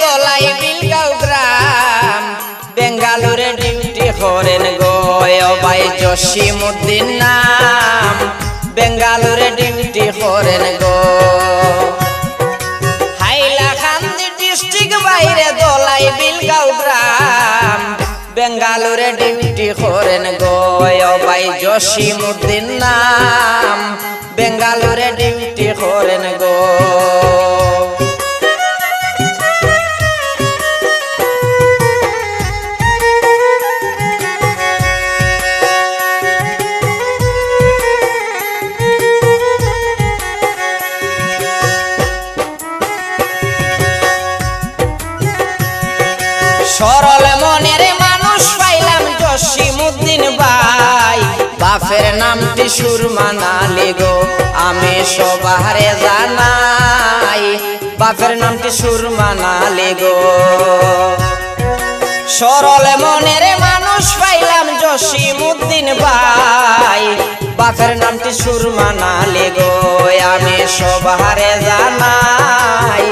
দলাই বিলগাঁও গ্রাম। বেঙ্গালুরে ডিউটি করেন গো ভাই জসিমুদ্দিন নাম। বেঙ্গালুরে ডিউটি করেন গো। হাইলাকান্দি ডিস্ট্রিক্ট বাইরে দলাই বিলগাঁও গ্রাম। বেঙ্গালুরে ডিউটি করেন গো ভাই জসিমুদ্দিন নাম। বেঙ্গালুরে সরল মনের মানুষ পাইলাম জসিমুদ্দিন ভাই। বাপের নামটি সুরমানালি গো, আমি সবারে জানাই। বাপের নামটি সুরমানালি গো। সরল মনের মানুষ পাইলাম জসিমুদ্দিন ভাই। বাপের নামটি সুরমানালি গো, আমি সবারে জানাই।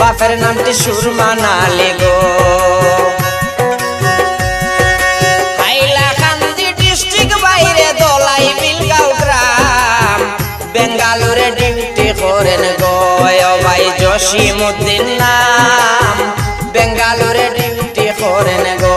বাপের নামটি সুরমানালি গো। জসিমুদ্দিন নাম। বেঙ্গালুরে ডিউটি করেন গো।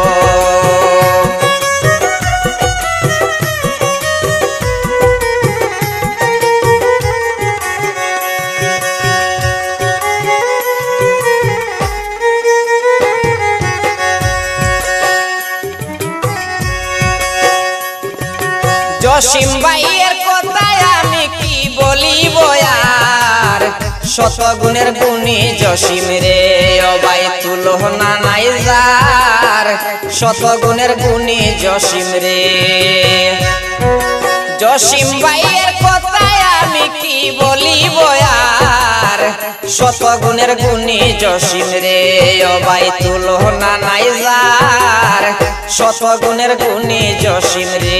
জসিম ভাইয়ের কথায় শত গুণের গুণী জসিম রে, অবাই তুলনা নাই যার। শত গুণের গুণী জসিম রে। জসিম ভাইয়ের কথায় আমি কি বলিব আর? শত গুণের গুণী জসিম রে, অবাই তুলনা নাই যার। শত গুণের গুণী জসিম রে।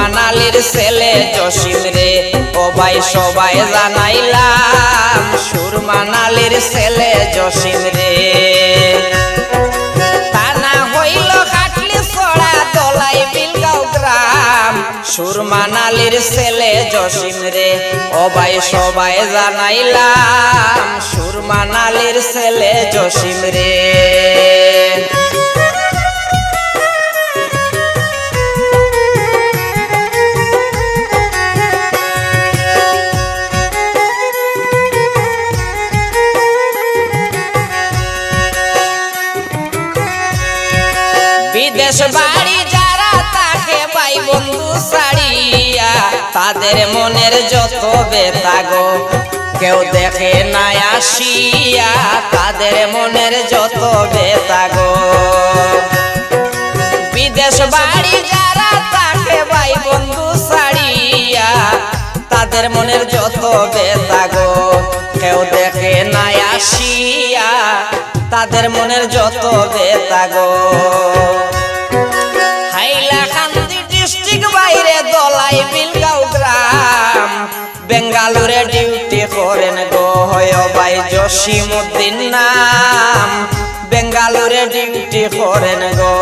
ছেলে জসিম রে। ও ভাই সবাই জানাইলাম সুরমানালির ছেলে জসিম রে। থানা হইল সুরমানালির ছেলে জসিম রে। ও ভাই সবাই জানাইলাম সুরমানালির ছেলে জসিম রে। তাদের মনের যত বেতাগো কেউ দেখে না আসিয়া, তাদের মনের যত বেতাগো বিদেশ বাড়ি যারা তাকে ভাই বন্ধু সারিয়া, তাদের মনের যত বেতাগো কেউ দেখে না আসিয়া, তাদের মনের যত বেতাগো হাইলাকান্দি বেঙ্গালুরে ডিউটি করেন গো হয় ভাই জসিমুদ্দিন নাম। বেঙ্গালুরে ডিউটি করেন গো।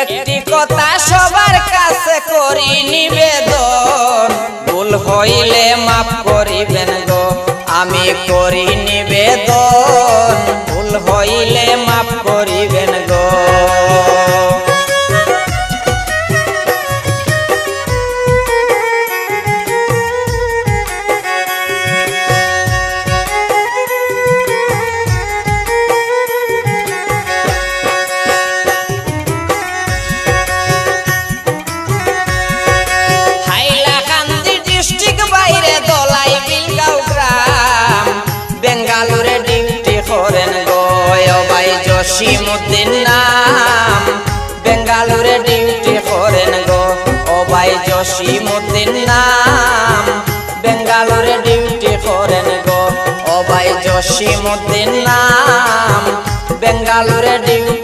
একটি কথা সবার কাছে করি নিবেদন। হইলে মাফ করিবেন গো। আমি করি নিবেদন। ভুল হইলে মাফ জসিমুদ্দিন নাম। বেঙ্গালোরে ডিউটি করেন গো। অবাই জসিমুদ্দিন নাম। বেঙ্গালোরে ডিউটি